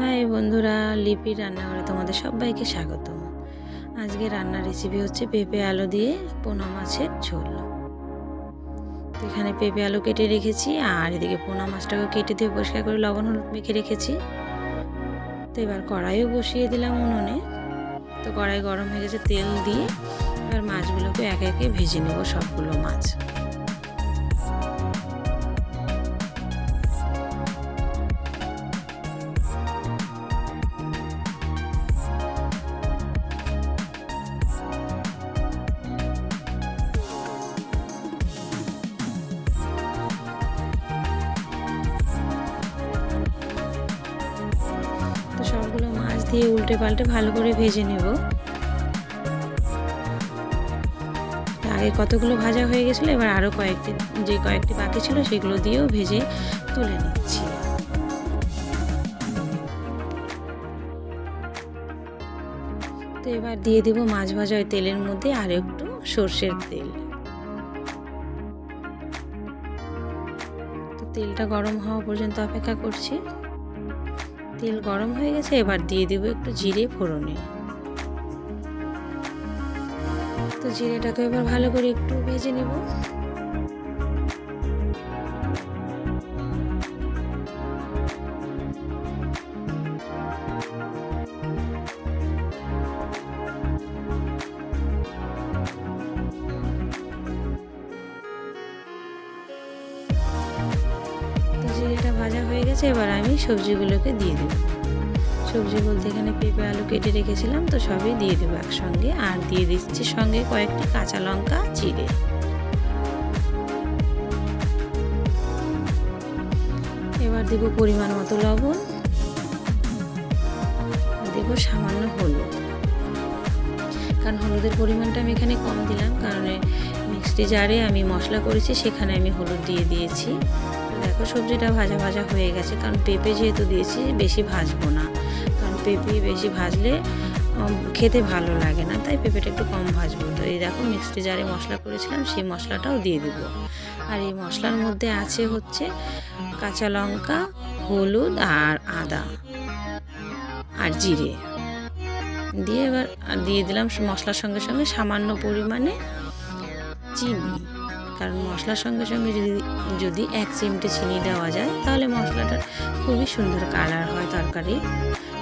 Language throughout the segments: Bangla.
হাই বন্ধুরা, লিপি রান্নাঘরে তোমাদের সবাইকে স্বাগত আজকে রান্নার রেসিপি হচ্ছে পেঁপে আলু দিয়ে পোনা মাছের ঝোল। এখানে পেঁপে আলু কেটে রেখেছি, আর এদিকে পোনা মাছটাকে কেটে দিয়ে পরিষ্কার করে লবণ হলুদ মেখে রেখেছি। তো এবার কড়াইও বসিয়ে দিলাম উনুনে। তো কড়াই গরম হয়ে গেছে তেল দিয়ে, এবার মাছগুলোকে একে একে ভেজে নেব সবগুলো মাছ। দিয়ে উল্টে পাল্টে ভালো করে ভেজে নেব। আগে কতগুলো ভাজা হয়ে গেছিল, এবার আরও কয়েকটি, যে কয়েকটি বাকি ছিল সেগুলো দিয়েও ভেজে তুলে নিচ্ছি। তো এবার দিয়ে দিব মাছ ভাজা তেলের মধ্যে আর একটু সর্ষের তেল। তো তেলটা গরম হওয়া পর্যন্ত অপেক্ষা করছি। তেল গরম হয়ে গেছে, এবার দিয়ে দেবো একটু জিরে ফোড়নে। তো জিরেটাকে এবার ভালো করে একটু ভেজে নেব। ভাজা হয়ে গেছে, এবার আমি সবজিগুলোকে দিয়ে দেবো। সবজি বলতে এখানে পেঁপে, আলু কেটে রেখেছিলাম, তো সবই দিয়ে দেবো একসঙ্গে। আর দিয়ে দিচ্ছি সঙ্গে কয়েকটি কাঁচা লঙ্কা চিড়ে এবার দেবো পরিমাণ মতো লবণ দেবো সামান্য হলুদ। কারণ হলুদের পরিমাণটা আমি এখানে কম দিলাম, কারণ মিক্সটি জারে আমি মশলা করেছি, সেখানে আমি হলুদ দিয়ে দিয়েছি। দেখো সবজিটা ভাজা ভাজা হয়ে গেছে, কারণ পেঁপে যেহেতু দিয়েছি বেশি ভাজবো না। কারণ পেঁপে বেশি ভাজলে খেতে ভালো লাগে না, তাই পেঁপেটা একটু কম ভাজবো। তো এই দেখো মিক্সটি জারে মশলা করেছিলাম, সেই মশলাটাও দিয়ে দেবো। আর এই মশলার মধ্যে আছে হচ্ছে কাঁচা লঙ্কা, হলুদ আর আদা আর জিরে। দিয়ে এবার দিয়ে দিলাম মশলার সঙ্গে সঙ্গে সামান্য পরিমাণে চিনি। কারণ মশলার সঙ্গে সঙ্গে যদি যদি এক চিমটে চিনি দেওয়া যায়, তাহলে মশলাটার খুবই সুন্দর কালার হয় তরকারি।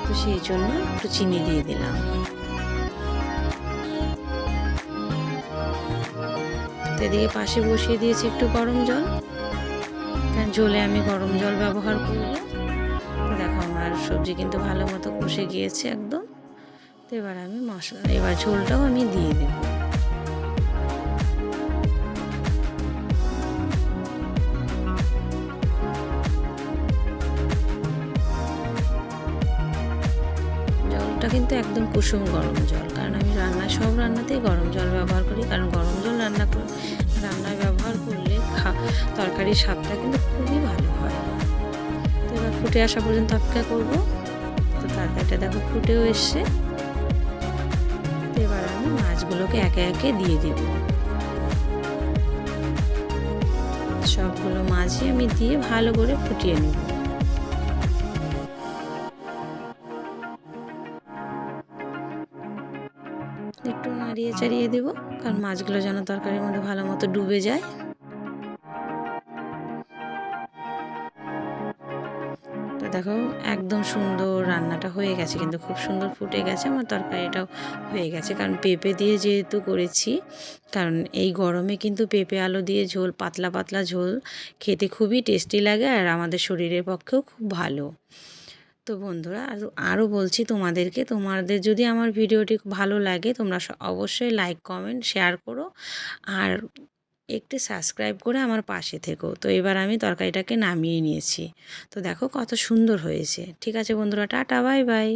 তো সেই জন্য একটু চিনি দিয়ে দিলাম। এদিকে পাশে বসিয়ে দিয়েছি একটু গরম জল। কারণ জলে আমি গরম জল ব্যবহার করব। দেখো আমার সবজি কিন্তু ভালো মতো কষে গিয়েছে একদম। তো এবার আমি মশলা, এবার ঝোলটাও আমি দিয়ে দেবো। জলটা কিন্তু একদম কুসুম গরম জল। কারণ আমি রান্নায় সব রান্নাতেই গরম জল ব্যবহার করি। কারণ গরম জল রান্না রান্নায় ব্যবহার করলে খা, তরকারির স্বাদটা কিন্তু খুবই ভালো হয়। তো এবার ফুটে আসা পর্যন্ত অপেক্ষা করব। তো তরকারিটা দেখো ফুটেও এসছে। তো এবার আমি মাছগুলোকে একে একে দিয়ে দেব। সবগুলো মাছই আমি দিয়ে ভালো করে ফুটিয়ে নেব। নাড়িয়ে চাড়িয়ে দেব, কারণ মাছগুলো যেন তরকারির মধ্যে ভালো মতো ডুবে যায়। দেখো, একদম সুন্দর রান্নাটা হয়ে গেছে, কিন্তু খুব সুন্দর ফুটে গেছে, আমার তরকারিটাও হয়ে গেছে। কারণ পেঁপে দিয়ে যেহেতু করেছি, কারণ এই গরমে কিন্তু পেঁপে, আলু দিয়ে ঝোল, পাতলা পাতলা ঝোল খেতে খুবই টেস্টি লাগে, আর আমাদের শরীরের পক্ষেও খুব ভালো। তো বন্ধুরা, আর আরও বলছি তোমাদেরকে, তোমাদের যদি আমার ভিডিওটি ভালো লাগে, তোমরা অবশ্যই লাইক কমেন্ট শেয়ার করো। আর একটি সাবস্ক্রাইব করে আমার পাশে থেকো। তো এবার আমি তরকারিটাকে নামিয়ে নিয়েছি। তো দেখো কত সুন্দর হয়েছে। ঠিক আছে বন্ধুরা, টাটা বাই বাই